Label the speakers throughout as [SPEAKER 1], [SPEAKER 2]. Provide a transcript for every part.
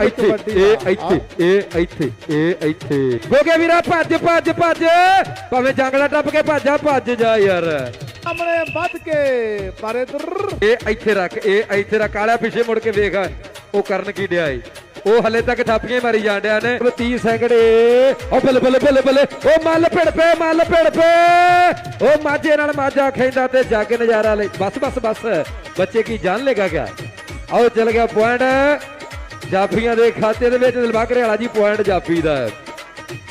[SPEAKER 1] ਇੱਥੇ ਇਹ। ਇੱਥੇ ਇਹ ਇੱਥੇ ਇਹ ਇੱਥੇ। ਗੋਗੇ ਵੀਰਾ ਭੱਜ ਭੱਜ ਭੱਜ। ਭਾਵੇਂ ਜੰਗਲਾ ਟੱਪ ਕੇ ਭੱਜਾ ਭੱਜ ਜਾ ਯਾਰ।
[SPEAKER 2] ਸਾਹਮਣੇ ਵੱਧ ਕੇ ਪਰ ਇਧਰ।
[SPEAKER 1] ਇਹ ਇੱਥੇ ਰੱਖ ਇਹ ਇੱਥੇ ਰੱਖ। ਕਾਲਿਆ ਪਿੱਛੇ ਮੁੜ ਕੇ ਵੇਖ ਉਹ ਕਰਨ ਕੀ ਡਿਆ ਏ? ਉਹ ਹਲੇ ਤੱਕ ਥਾਪੀਆਂ ਮਾਰੀ ਜਾਣ ਡਿਆ ਨੇ। 30 ਸੈਕਿੰਡ ਉਹ ਬੱਲੇ ਬੱਲੇ ਬੱਲੇ ਬੱਲੇ। ਉਹ ਮੱਲ ਭਿੜ ਪਏ ਮੱਲ ਭਿੜ ਪਏ। ਉਹ ਮਾਝੇ ਨਾਲ ਮਾਝਾ ਖੈਂਦਾ ਤੇ ਜਾ ਕੇ ਨਜ਼ਾਰਾ ਲੈ। ਬਸ ਬਸ ਬਸ। ਬੱਚੇ ਕੀ ਜਾਨ ਲੇਗਾ ਕਿਆ? ਆਓ ਚੱਲ ਗਿਆ ਪੁਆਇੰਟ ਜਾਫੀਆਂ ਦੇ ਖਾਤੇ ਦੇ ਵਿੱਚ ਦਿਲਬਾਗ ਵਾਲਾ ਜੀ ਪੁਆਇੰਟ ਜਾਫੀ ਦਾ ਹੈ।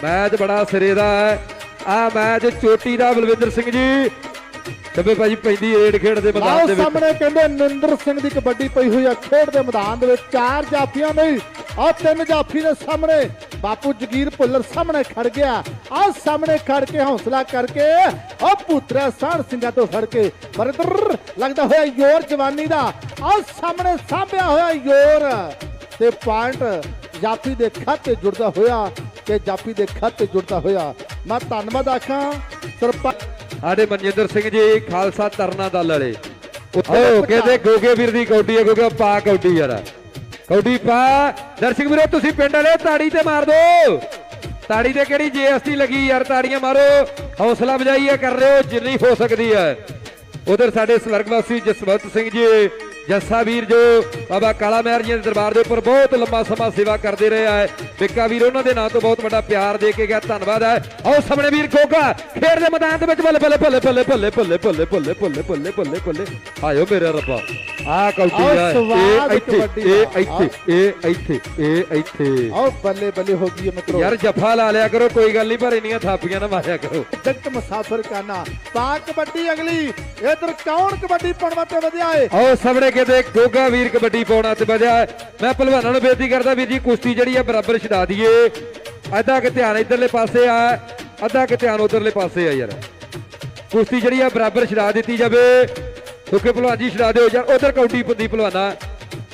[SPEAKER 1] ਮੈਚ ਬੜਾ ਸਿਰੇ ਦਾ ਹੈ। ਆ ਮੈਚ ਚੋਟੀ ਦਾ ਬਲਵਿੰਦਰ ਸਿੰਘ ਜੀ। ਕੱਬੇ ਭਾਜੀ ਪੈਂਦੀ ਰੇਡ ਖੇਡ ਦੇ ਮੈਦਾਨ ਦੇ ਵਿੱਚ।
[SPEAKER 2] ਸਾਹਮਣੇ ਕਹਿੰਦੇ ਨਿੰਦਰ ਸਿੰਘ ਦੀ ਕਬੱਡੀ ਪਈ ਹੋਈ ਆ ਖੇਡ ਦੇ ਮੈਦਾਨ ਦੇ ਵਿੱਚ। ਚਾਰ ਜਾਫੀਆਂ ਨਹੀਂ ਆਹ ਤਿੰਨ ਜਾਫੀ ਦੇ ਸਾਹਮਣੇ। ਬਾਪੂ ਜਗੀਰ ਭੁੱਲਰ ਸਾਹਮਣੇ ਖੜ ਗਿਆ। ਆਹ ਸਾਹਮਣੇ ਖੜ ਕੇ ਹੌਸਲਾ ਕਰਕੇ ਆਹ ਪੁੱਤਰਾ ਸਾਣ ਸਿੰਘਾਂ ਤੋਂ ਫੜ ਕੇ ਇੱਧਰ ਲੱਗਦਾ ਹੋਇਆ ਯੋਰ ਜਵਾਨੀ ਦਾ। ਆਹ ਸਾਹਮਣੇ ਸਾਂਭਿਆ ਹੋਇਆ ਯੋਰ। ਤੇ ਪੁਆਇੰਟ ਜਾਫੀ ਦੇ ਖਾਤੇ ਜੁੜਦਾ ਹੋਇਆ ਤੇ ਜਾਫੀ ਦੇ ਖਾਤੇ ਜੁੜਦਾ ਹੋਇਆ। ਮੈਂ ਧੰਨਵਾਦ ਆਖਾਂ ਸਰਪੰਚ
[SPEAKER 1] ਸਾਡੇ ਮਨਜਿੰਦਰ ਸਿੰਘ ਜੀ ਖਾਲਸਾ ਤਰਨਾ ਦਲ ਵਾਲੇ ਉਹ ਕਹਿੰਦੇ ਗੋਗੇ ਵੀਰ ਦੀ ਕੌਡੀ ਹੈ ਗੋਗਾ ਪਾ ਕੌਡੀ ਯਾਰ। ਕੌਡੀ ਪਾ। ਦਰਸ਼ਕ ਵੀਰੋ ਤੁਸੀਂ ਪਿੰਡ ਵਾਲੇ ਤਾੜੀ ਤੇ ਮਾਰ ਦਿਓ ਤਾੜੀ ਤੇ ਕਿਹੜੀ ਜੀਐਸਟੀ ਲੱਗੀ ਯਾਰ ਤਾੜੀਆਂ ਮਾਰੋ। ਹੌਸਲਾ ਵਜਾਈ ਹੈ ਕਰ ਰਹੇ ਹੋ ਜਿੰਨੀ ਹੋ ਸਕਦੀ ਹੈ। ਉਧਰ ਸਾਡੇ ਸਵਰਗਵਾਸੀ ਜਸਵੰਤ ਸਿੰਘ ਜੀ ਜੱਸਾ ਵੀਰ ਜੋ ਬਾਬਾ ਕਾਲਾ ਮਹਿਰ ਜੀ ਦੇ ਦਰਬਾਰ ਦੇ ਉੱਪਰ ਬਹੁਤ ਲੰਮਾ ਸਮਾਂ ਸੇਵਾ ਕਰਦੇ ਰਹੇ ਆ ਵਿੱਕਾ ਵੀਰ ਉਹਨਾਂ ਦੇ ਨਾਂ ਤੋਂ ਬਹੁਤ ਵੱਡਾ ਪਿਆਰ ਦੇ ਕੇ ਗਿਆ ਧੰਨਵਾਦ ਹੈ ਆਓ ਸਾਹਮਣੇ ਵੀਰ ਕੋਕਾ ਖੇਡ ਦੇ ਮੈਦਾਨ ਦੇ ਵਿੱਚ ਬੱਲੇ ਬੱਲੇ ਬੱਲੇ ਬੱਲੇ ਬੱਲੇ ਬੱਲੇ ਬੱਲੇ ਬੱਲੇ ਬੱਲੇ ਬੱਲੇ ਬੱਲੇ ਬੱਲੇ ਆਇਓ ਮੇਰੇ ਰੱਬਾ ਆ ਕੌਟੀ ਇਹ ਇੱਥੇ ਇਹ। ਇੱਥੇ ਇਹ ਇੱਥੇ ਇਹ ਇੱਥੇ
[SPEAKER 2] ਆਓ ਬੱਲੇ ਬੱਲੇ ਹੋ ਗਈ ਮਿੱਤਰੋ
[SPEAKER 1] ਯਾਰ ਜੱਫਾ ਲਾ ਲਿਆ ਕਰੋ ਕੋਈ ਗੱਲ ਨਹੀਂ ਪਰ ਇੰਨੀਆਂ ਥਾਪੀਆਂ ਨਾ ਮਾਰਿਆ ਕਰੋ
[SPEAKER 2] ਜਗਤ ਮੁਸਾਫਰ ਕਾਨਾ ਪਾ ਕਬੱਡੀ ਅਗਲੀ ਇਧਰ ਕੌਣ ਕਬੱਡੀ ਪਾਉਣ ਵਾਸਤੇ ਵਧਿਆ ਏ?
[SPEAKER 1] ਆਓ ਸਾਹਮਣੇ ਕਿਤੇ ਗੋਗਾ ਵੀਰ ਕਬੱਡੀ ਪਾਉਣਾ ਤੇ ਵਜਾ ਮੈਂ ਪਹਿਲਵਾਨਾਂ ਨੂੰ ਬੇਨਤੀ ਕਰਦਾ ਵੀਰ ਜੀ, ਕੁਸ਼ਤੀ ਜਿਹੜੀ ਆ ਬਰਾਬਰ ਛਡਾ ਦਈਏ। ਅੱਧਾ ਕਿ ਧਿਆਨ ਇਧਰਲੇ ਪਾਸੇ ਆ, ਅੱਧਾ ਕਿ ਧਿਆਨ ਉਧਰਲੇ ਪਾਸੇ ਆ ਯਾਰ। ਕੁਸ਼ਤੀ ਜਿਹੜੀ ਆ ਬਰਾਬਰ ਛਡਾ ਦਿੱਤੀ ਜਾਵੇ। ਸੁੱਕੇ ਪਹਿਲਵਾਨ ਜੀ ਛਡਾ ਦਿਓ ਯਾਰ। ਉਧਰ ਕੌਡੀ ਪੰਦੀ ਪਹਿਲਵਾਨਾ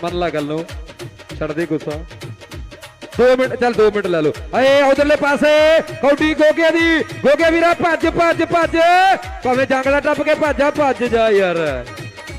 [SPEAKER 1] ਮੰਨ ਲਾ ਗੱਲ ਨੂੰ। ਛੱਡ ਦੇ ਗੁੱਸਾ। 2 ਮਿੰਟ, ਚੱਲ 2 ਮਿੰਟ ਲੈ ਲਓ। ਏ ਉਧਰਲੇ ਪਾਸੇ ਕੌਡੀ ਗੋਗੇ ਦੀ ਗੋਗੇ ਵੀਰਾ, ਭੱਜ ਭੱਜ ਭੱਜ। ਭਾਵੇਂ ਜੰਗਲਾ ਟੱਪ ਕੇ ਭੱਜਾ, ਭੱਜ ਜਾ ਯਾਰ।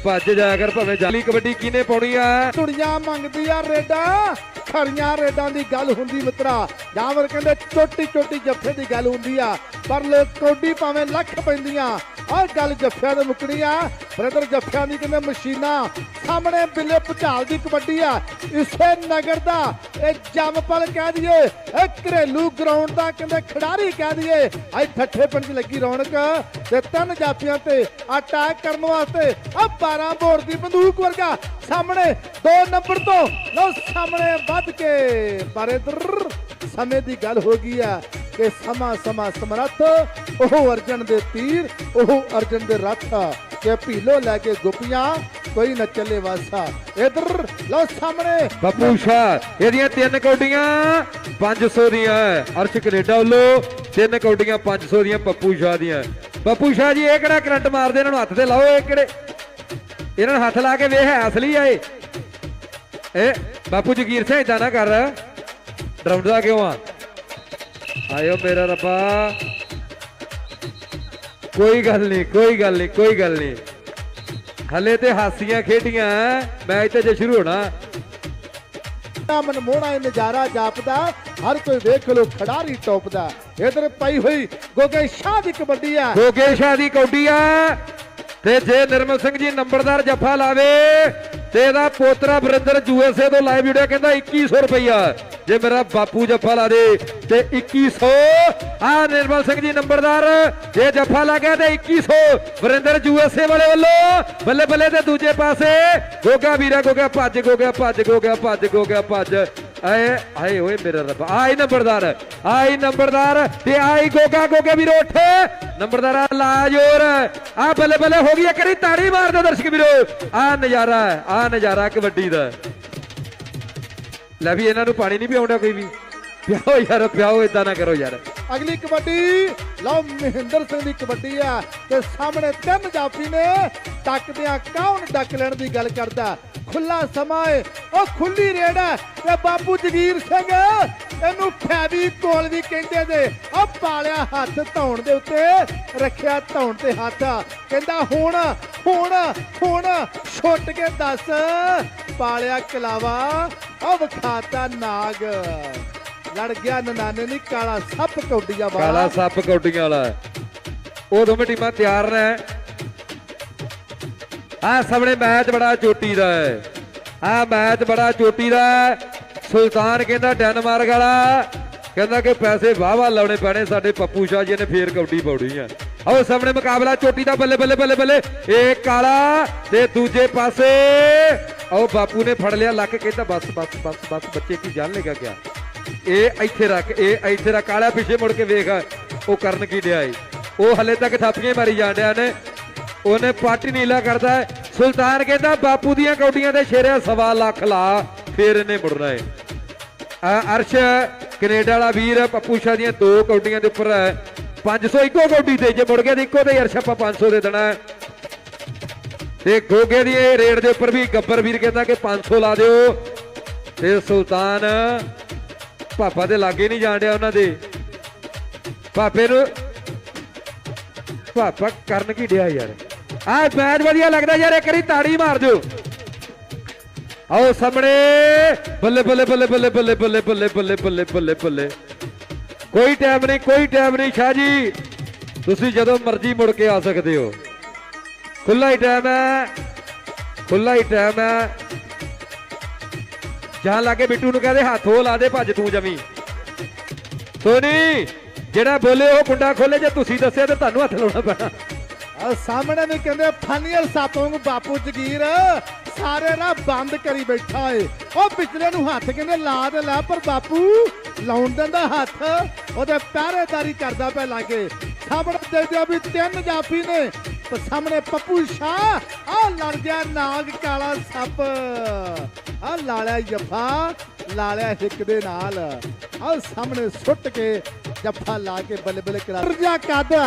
[SPEAKER 1] ਭੱਜ ਜਾ ਕਰ ਭਾਵੇਂ ਜਾਲੀ ਕਬੱਡੀ ਕਿਨੇ ਪਾਉਣੀ ਆ?
[SPEAKER 2] ਤੁੜੀਆਂ ਮੰਗਦੀ ਆ ਰੇਡਾ। ਖੜੀਆਂ ਰੇਡਾਂ ਦੀ ਗੱਲ ਹੁੰਦੀ ਮਿੱਤਰਾ। ਜਾਵਰ ਕਹਿੰਦੇ ਛੋਟੀ ਛੋਟੀ ਜੱਫੇ ਦੀ ਗੱਲ ਹੁੰਦੀ ਆ। ਪਰ ਲੋਕ ਕੌਡੀ ਭਾਵੇਂ ਲੱਖ ਪੈਂਦੀਆਂ। ਆਹ ਗੱਲ ਜੱਫਿਆਂ ਦੇ ਮੁੱਕਣੀ ਆ। ਬ੍ਰਦਰ ਜੱਫਿਆਂ ਦੀ ਕਹਿੰਦੇ ਮਸ਼ੀਨਾਂ। ਸਾਹਮਣੇ ਬਿੱਲੇ ਭੁਚਾਲ ਦੀ ਕਬੱਡੀ ਆ। ਇਸੇ ਨਗਰ ਦਾ ਇਹ ਜੰਮਪਲ ਕਹਿ ਦਈਏ। ਇਹ ਘਰੇਲੂ ਗਰਾਊਂਡ ਦਾ ਕਹਿੰਦੇ ਖਿਡਾਰੀ ਕਹਿ ਦਈਏ। ਅੱਜ ਠੱਠੇ ਪਿੰਡ 'ਚ ਲੱਗੀ ਰੌਣਕ। ਤੇ ਤਿੰਨ ਜਾਫੀਆਂ ਤੇ ਅਟੈਕ ਕਰਨ ਵਾਸਤੇ ਆ 12 ਬੋਰ ਦੀ ਬੰਦੂਕ ਵਰਗਾ ਸਾਹਮਣੇ 2 ਨੰਬਰ ਤੋਂ। ਲਓ ਸਾਹਮਣੇ ਵੱਧ ਕੇ। ਪਰ ਇਧਰ ਸਮੇਂ ਦੀ ਗੱਲ ਹੋ ਗਈ ਆ ਕਿ ਸਮਾਂ ਸਮਾਂ ਸਮਰੱਥ। ਉਹ ਅਰਜਨ ਦੇ ਤੀਰ, ਉਹ ਅਰਜਨ ਦੇ ਰੱਥ ਕਿ ਭੀਲੋ ਲੈ ਕੇ ਗੁੱਪੀਆਂ, ਕੋਈ ਨਾ ਚੱਲੇ ਵਾਸਾ। ਇਧਰ, ਲਓ ਸਾਹਮਣੇ।
[SPEAKER 1] ਬੱਪੂ ਸ਼ਾਹ, ਇਹਦੀਆਂ ਤਿੰਨ ਕੌਡੀਆਂ 500 ਦੀਆਂ। ਅਰਸ਼ ਕੈਨੇਡਾ ਵੱਲੋਂ ਤਿੰਨ ਕੌਡੀਆਂ 500 ਦੀਆਂ ਪੱਪੂ ਸ਼ਾਹ ਦੀਆਂ। ਪੱਪੂ ਸ਼ਾਹ ਜੀ, ਇਹ ਕਿਹੜਾ ਕਰੰਟ ਮਾਰਦੇ? ਇਹਨਾਂ ਨੂੰ ਹੱਥ ਤੇ ਲਾਓ, ਇਹ ਕਿਹੜੇ? ਇਹਨਾਂ ਨੂੰ ਹੱਥ ਲਾ ਕੇ ਵੇਖ ਹੈ ਅਸਲੀ ਆ ਇਹ। ਇਹ ਬਾਪੂ ਜਗੀਰ ਸਿੰਘ ਇਦਾਂ ਨਾ ਕਰ। ਡਰਾਉਂਦਾ ਕਿਉਂ ਆ? ਆਇਓ ਮੇਰਾ ਰੱਬਾ। ਕੋਈ ਗੱਲ ਨਹੀਂ ਕੋਈ ਗੱਲ ਨਹੀਂ ਕੋਈ ਗੱਲ ਨਹੀਂ। ਹਲੇ ਤੇ ਹਾਸੀਆਂ ਖੇਡੀਆਂ ਮੈਚ ਤੇ ਜੇ ਸ਼ੁਰੂ ਹੋਣਾ।
[SPEAKER 2] ਮਨਮੋਹਣਾ ਇਹ ਨਜ਼ਾਰਾ ਜਾਪਦਾ ਹਰ ਕੋਈ ਵੇਖ ਲੋ ਖਿਡਾਰੀ ਟੌਪ ਦਾ ਇਧਰ ਪਈ ਹੋਈ ਗੋਗੇ ਸ਼ਾਹ ਦੀ ਕਬੱਡੀ ਆ।
[SPEAKER 1] ਗੋਗੇ ਸ਼ਾਹ ਦੀ ਕੌਡੀ ਆ। ਤੇ ਜੇ ਨਿਰਮਲ ਸਿੰਘ ਜੀ ਨੰਬਰਦਾਰ ਜੱਫਾ ਲਾਵੇ, ਤੇ ਇਹਦਾ ਪੋਤਰਾ ਵਰਿੰਦਰ ਯੂਐਸਏ ਤੋਂ ਲਾਈਵ ਵੀਡੀਓ, ਕਹਿੰਦਾ 2100 ਰੁਪਈਆ। ਜੇ ਮੇਰਾ ਬਾਪੂ ਜੱਫਾ ਲਾ ਦੇ, ਤੇ 2100 ਆ ਨਿਰਮਲ ਸਿੰਘ ਜੀ ਨੰਬਰਦਾਰ, ਜੇ ਜੱਫਾ ਲਾ ਗਿਆ ਤੇ 2100 ਵਰਿੰਦਰ ਯੂਐਸਏ ਵਾਲੇ ਵੱਲੋਂ, ਬੱਲੇ ਬੱਲੇ ਤੇ ਦੂਜੇ ਪਾਸੇ। ਗੋਗਾ ਵੀਰਾ, ਗੋਗਾ ਭੱਜ ਗੋਗਾ ਭੱਜ ਗੋਗਾ ਭੱਜ ਗੋਗਾ ਭੱਜ। ਆਏ ਆਏ ਓਏ ਮੇਰਾ ਰੱਬ ਆਈ ਨੰਬਰਦਾਰ ਆਈ ਨੰਬਰਦਾਰ ਤੇ ਆਈ ਗੋਗਾ, ਗੋਗੇ ਵੀਰੋ ਉੱਠ। ਨੰਬਰਦਾਰਾ ਲਾ ਜੋਰ ਆ ਬੱਲੇ ਬੱਲੇ ਹੋ ਗਈ ਕਰੀ ਤਾੜੀ ਮਾਰ ਦਿਓ ਦਰਸ਼ਕ ਵੀਰੋ। ਆ ਨਜ਼ਾਰਾ ਆ ਨਜ਼ਾਰਾ ਕਬੱਡੀ ਦਾ। ਲੈ ਵੀ ਇਹਨਾਂ ਨੂੰ ਪਾਣੀ ਨਹੀਂ ਪਿਆਉਂਦਾ ਕੋਈ ਵੀ। ਪਿਆਓ ਯਾਰ, ਪਿਆਓ ਇਦਾਂ ਨਾ ਕਰੋ ਯਾਰ।
[SPEAKER 2] ਅਗਲੀ ਕਬੱਡੀ, ਲਓ ਮਹਿੰਦਰ ਸਿੰਘ ਦੀ ਕਬੱਡੀ ਆ ਤੇ ਸਾਹਮਣੇ ਤਿੰਨ ਜਾਫੀ ਨੇ, ਟੱਕਦਿਆਂ ਕੌਣ ਡੱਕ ਲੈਣ ਦੀ ਗੱਲ ਕਰਦਾ? ਖੁੱਲਾ ਸਮਾਂ ਏ, ਉਹ ਖੁੱਲੀ ਰੇਡ ਹੈ ਤੇ ਬਾਪੂ ਜਗੀਰ ਸਿੰਘ, ਇਹਨੂੰ ਫੈਵੀ ਕੋਲ ਵੀ ਕਹਿੰਦੇ ਨੇ। ਉਹ ਪਾਲਿਆ ਹੱਥ ਧੌਣ ਦੇ ਉੱਤੇ, ਰੱਖਿਆ ਧੌਣ ਤੇ ਹੱਥ। ਕਹਿੰਦਾ, ਹੁਣ ਹੁਣ ਹੁਣ, ਛੁੱਟ ਕੇ ਦੱਸ, ਪਾਲਿਆ ਕਲਾਵਾ ਉਹ ਵਿਖਾਤਾ ਨਾਗ। ਲੜ ਗਿਆ ਨਨਾਨੇ ਨਹੀਂ ਕਾਲਾ ਸੱਪ ਕੌਡੀਆਂ ਵਾਲਾ।
[SPEAKER 1] ਕਾਲਾ ਸੱਪ ਕੌਡੀਆਂ ਵਾਲਾ। ਉਹ ਦੋਵੇਂ ਟੀਮਾਂ ਤਿਆਰ ਨੇ। ਆ ਸਾਹਮਣੇ ਮੈਚ ਬੜਾ ਚੋਟੀ ਦਾ ਹੈ। ਆ ਮੈਚ ਬੜਾ ਚੋਟੀ ਦਾ ਸੁਲਤਾਨ ਕਹਿੰਦਾ ਡੈਨਮਾਰਕ ਵਾਲਾ। ਕਹਿੰਦਾ ਕਿ ਪੈਸੇ ਵਾਵਾ ਲਾਉਣੇ ਪੈਣੇ, ਸਾਡੇ ਪੱਪੂ ਸ਼ਾਹ ਜੀ ਨੇ ਫੇਰ ਕੌਡੀ ਪਾਉਣੀ ਆ। ਆਓ ਸਾਹਮਣੇ ਮੁਕਾਬਲਾ, ਚੋਟੀ ਦਾ ਬੱਲੇ ਬੱਲੇ ਬੱਲੇ ਬੱਲੇ। ਇਹ ਕਾਲਾ ਤੇ ਦੂਜੇ ਪਾਸੇ। ਆਓ ਬਾਪੂ ਨੇ ਫੜ ਲਿਆ, ਲੱਕ ਕਹਿੰਦਾ ਬਸ ਬਸ ਬਸ ਬਸ, ਬੱਚੇ ਕੀ ਜਾਣ ਲੈਗਾ ਗਿਆ ਇਹ ਇੱਥੇ ਰੱਖ, ਇਹ ਇੱਥੇ ਰੱਖ, ਕਾਲਾ ਪਿੱਛੇ ਮੁੜ ਕੇ ਵੇਖ, ਉਹ ਕਰਨ ਕੀ ਡਿਆ ਏ? ਉਹ ਹਲੇ ਤੱਕ ਥਾਪੀਆਂ ਮਾਰੀ ਜਾਂਦਿਆ ਨੇ। ਉਹਨੇ ਪਾਟੀ ਨੀਲਾ ਕਰਦਾ ਹੈ। ਸੁਲਤਾਨ ਕਹਿੰਦਾ, ਬਾਪੂ ਦੀਆਂ ਕੌਡੀਆਂ ਤੇ ਸ਼ੇਰਿਆ ਸਵਾ ਲੱਖ ਲਾ। ਫੇਰ ਇਹਨੇ ਮੁੜਨਾ ਹੈ। ਆ ਅਰਸ਼, ਕੈਨੇਡਾ ਵਾਲਾ ਵੀਰ, ਪੱਪੂ ਸ਼ਾਹ ਦੀਆਂ ਦੋ ਕੌਡੀਆਂ ਦੇ ਉੱਪਰ ਹੈ। 500 ਇੱਕੋ ਕੌਡੀ ਤੇ ਜੇ ਮੁੜ ਗਿਆ ਤੇ ਇੱਕੋ ਤੇ ਅਰਸ਼ ਆਪਾਂ 500 ਦੇ ਦੇਣਾ ਤੇ ਗੋਗੇ ਦੀ ਇਹ ਰੇਡ ਦੇ ਉੱਪਰ ਵੀ ਗੱਬਰ ਵੀਰ ਕਹਿੰਦਾ ਕਿ 500 ਲਾ ਦਿਓ। ਤੇ ਸੁਲਤਾਨ ਪਾਪਾ ਦੇ ਲਾਗੇ ਨਹੀਂ ਜਾਣ ਡਿਆ ਉਹਨਾਂ ਦੇ। ਪਾਪੇ ਨੂੰ ਪਾਪਾ ਕਰਨ ਕੀ ਡਿਆ ਯਾਰ? ਆ ਮੈਚ ਵਧੀਆ ਲੱਗਦਾ ਯਾਰ ਇੱਕ ਵਾਰੀ ਤਾੜੀ ਮਾਰ ਦਿਓ ਆਓ ਸਾਹਮਣੇ ਬੱਲੇ ਬੱਲੇ ਬੱਲੇ ਬੱਲੇ ਬੱਲੇ ਬੱਲੇ ਬੱਲੇ ਬੱਲੇ ਬੱਲੇ ਬੱਲੇ ਬੱਲੇ ਕੋਈ ਟਾਈਮ ਨਹੀਂ ਕੋਈ ਟਾਈਮ ਨਹੀਂ ਸ਼ਾਹ ਜੀ ਤੁਸੀਂ ਜਦੋਂ ਮਰਜ਼ੀ ਮੁੜ ਕੇ ਆ ਸਕਦੇ ਹੋ ਖੁੱਲਾ ਹੀ ਟਾਈਮ ਹੈ ਖੁੱਲਾ ਹੀ ਟਾਈਮ ਹੈ ਜਾਂ ਲਾਗੇ ਬਿੱਟੂ ਨੂੰ ਕਹਦੇ ਹੱਥ ਹੋ ਲਾ ਦੇ ਭੱਜ ਤੂੰ ਜਮੀ ਸੋਨੀ ਜਿਹੜਾ ਬੋਲੇ ਉਹ ਕੁੰਡਾ ਖੋਲੇ ਜੇ ਤੁਸੀਂ ਦੱਸਿਆ ਤੇ ਤੁਹਾਨੂੰ ਹੱਥ ਲਾਉਣਾ ਪੈਣਾ
[SPEAKER 2] ਆ ਸਾਹਮਣੇ ਵੀ ਕਹਿੰਦੇ ਫਾਨੀਅਲ ਸੱਪ ਵਾਂਗੂ ਬਾਪੂ ਜਗੀਰ, ਸਾਰੇ ਰਾਹ ਬੰਦ ਕਰੀ ਬੈਠਾ ਏ। ਉਹ ਪਿਛਲੇ ਨੂੰ ਹੱਥ ਕਹਿੰਦੇ ਲਾ ਦੇ ਲੈ, ਪਰ ਬਾਪੂ ਲਾਉਣ ਦਿੰਦਾ ਹੱਥ, ਉਹਦੇ ਪਹਿਰੇਦਾਰੀ ਕਰਦਾ ਪਿਆ ਲਾਗੇ ਸਾਹਮਣੇ ਦੇਖਦੇ ਵੀ ਤਿੰਨ ਜਾਫੀ ਨੇ, ਤੇ ਸਾਹਮਣੇ ਪੱਪੂ ਸ਼ਾਹ ਆ ਲੜ ਗਿਆ ਨਾਗ ਕਾਲਾ ਸੱਪ। ਆ ਲਾਲਿਆ ਜਫਾ, ਲਾਲਿਆ ਹਿੱਕ ਦੇ ਨਾਲ। ਆ ਸਾਹਮਣੇ ਸੁੱਟ ਕੇ ਜੱਫਾ ਲਾ ਕੇ ਬੱਲੇ ਬੱਲੇ ਕਰਾ ਰਜਾ ਕਾਦਾ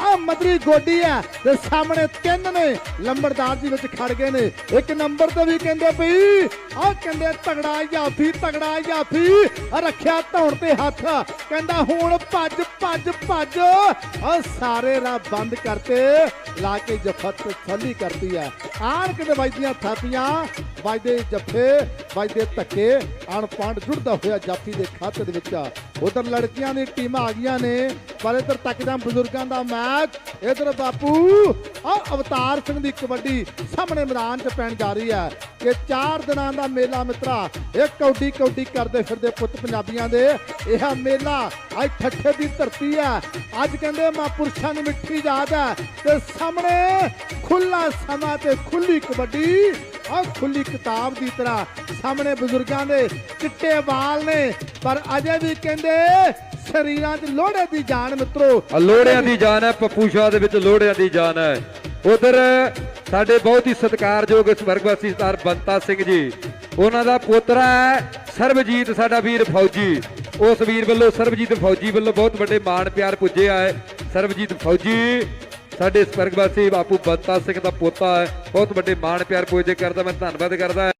[SPEAKER 2] ਆ। ਮਦਰੀ ਗੋਡੀ ਆ ਤੇ ਸਾਹਮਣੇ ਤਿੰਨ ਨੇ। ਲੰਬੜਦਾਰ ਜੀ ਵਿੱਚ ਖੜ ਗਏ ਨੇ। ਇੱਕ ਨੰਬਰ ਤੇ ਵੀ ਕਹਿੰਦੇ ਪਈ ਆ ਕਹਿੰਦੇ ਤਗੜਾ ਜਾਫੀ ਤਗੜਾ ਜਾਫੀ। ਰੱਖਿਆ ਧੌਣ ਤੇ ਹੱਥ। ਕਹਿੰਦਾ ਹੁਣ ਭੱਜ ਭੱਜ ਭੱਜ। ਆ ਸਾਰੇ ਰਾਹ ਬੰਦ ਕਰਤੇ। ਲਾ ਕੇ ਜੱਫਾ ਥੱਲੀ ਕਰਦੀ ਆ। ਆਣ ਕੇ ਵੱਜਦੀਆਂ ਥਾਪੀਆਂ, ਵੱਜਦੇ ਜੱਫੇ, ਵੱਜਦੇ ਧੱਕੇ, ਅਣਪਾਂਡ ਜੁੜਦਾ ਹੋਇਆ ਜਾਫੀ ਦੇ ਖਾਤੇ ਦੇ ਵਿੱਚ। ਉਧਰ ਲੜਕੀਆਂ ਦੀ ਟੀਮਾਂ ਆ ਗਈਆਂ ਨੇ ਪਰ ਇਧਰ ਤੱਕਦਾ ਬਜ਼ੁਰਗਾਂ ਦਾ ਮੈਚ। ਇਧਰ ਬਾਪੂ ਆ ਅਵਤਾਰ ਸਿੰਘ ਦੀ ਕਬੱਡੀ ਸਾਹਮਣੇ ਮੈਦਾਨ 'ਚ ਪੈਣ ਜਾ ਰਹੀ ਹੈ। ਕਿ ਚਾਰ ਦਿਨਾਂ ਦਾ ਮੇਲਾ ਮਿੱਤਰਾ, ਇਹ ਕੌਡੀ ਕੌਡੀ ਕਰਦੇ ਫਿਰਦੇ ਪੁੱਤ ਪੰਜਾਬੀਆਂ ਦੇ। ਇਹ ਮੇਲਾ ਅੱਜ ਠੱਠੇ ਦੀ ਧਰਤੀ ਹੈ। ਅੱਜ ਕਹਿੰਦੇ ਮਾਂ ਪੁਰਸ਼ਾਂ ਦੀ ਮਿੱਠੀ ਯਾਦ ਹੈ ਤੇ ਸਾਹਮਣੇ ਖੁੱਲਾ ਸਮਾਂ ਤੇ ਖੁੱਲੀ ਕਬੱਡੀ ਆ ਖੁੱਲੀ ਕਿਤਾਬ ਦੀ ਤਰ੍ਹਾਂ ਸਾਹਮਣੇ ਬਜ਼ੁਰਗਾਂ ਦੇ ਚਿੱਟੇ ਵਾਲ ਨੇ। ਪਰ ਅਜੇ ਵੀ ਕਹਿੰਦੇ ਸਰੀਰਾਂ 'ਚ ਲੋੜੇ ਦੀ ਜਾਨ ਮਿੱਤਰੋ।
[SPEAKER 1] ਲੋੜਿਆਂ ਦੀ ਜਾਨ ਹੈ ਪੱਪੂ ਸ਼ਾਹ ਦੇ ਵਿੱਚ ਲੋੜਿਆਂ ਦੀ ਜਾਨ ਹੈ। ਉਧਰ ਸਾਡੇ ਬਹੁਤ ਹੀ ਸਤਿਕਾਰਯੋਗ ਸਵਰਗਵਾਸੀ ਸਰਦਾਰ ਬੰਤਾ ਸਿੰਘ ਜੀ, ਉਹਨਾਂ ਦਾ ਪੋਤਰਾ ਹੈ ਸਰਬਜੀਤ, ਸਾਡਾ ਵੀਰ ਫੌਜੀ। ਉਸ ਵੀਰ ਵੱਲੋਂ, ਸਰਬਜੀਤ ਫੌਜੀ ਵੱਲੋਂ ਬਹੁਤ ਵੱਡੇ ਮਾਣ ਪਿਆਰ ਪੁੱਜਿਆ ਹੈ ਸਰਬਜੀਤ ਫੌਜੀ, ਸਾਡੇ ਸਵਰਗਵਾਸੀ ਬਾਪੂ ਬੰਤਾ ਸਿੰਘ ਦਾ ਪੋਤਾ ਹੈ, ਬਹੁਤ ਵੱਡੇ ਮਾਣ ਪਿਆਰ ਪੁੱਜਦੇ ਕਰਦਾ, ਮੈਂ ਧੰਨਵਾਦ ਕਰਦਾ।